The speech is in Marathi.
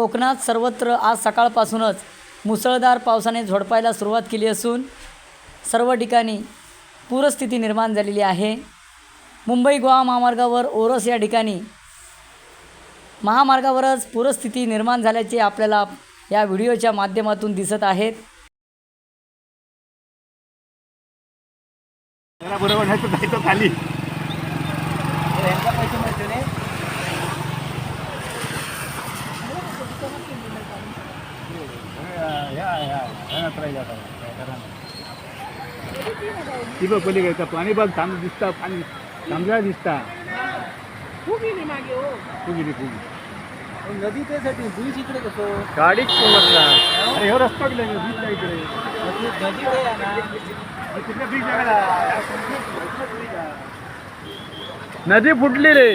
कोकणात सर्वत्र आज सकाळपासूनच मुसळधार पावसाने झोडपायला सुरुवात केली असून सर्व ठिकाणी पूरस्थिती निर्माण झालेली आहे. मुंबई गोवा महामार्गावर ओरस या ठिकाणी महामार्गावरच पूरस्थिती निर्माण झाल्याचे आपल्याला या व्हिडिओच्या माध्यमातून दिसत आहेत. बरोबर नाही तर जायचं खाली. ती बघ पलीकडे पाणी बघ थांब दिसता पाणी. थांबला दिसता. खूप गेली मागे हो. गेली नदी त्यासाठी ब्रिज इकडे कसं? गाडीच अरे ह्यो रस्ता गेला बीच इकडे? बीच नदी फुटली रे.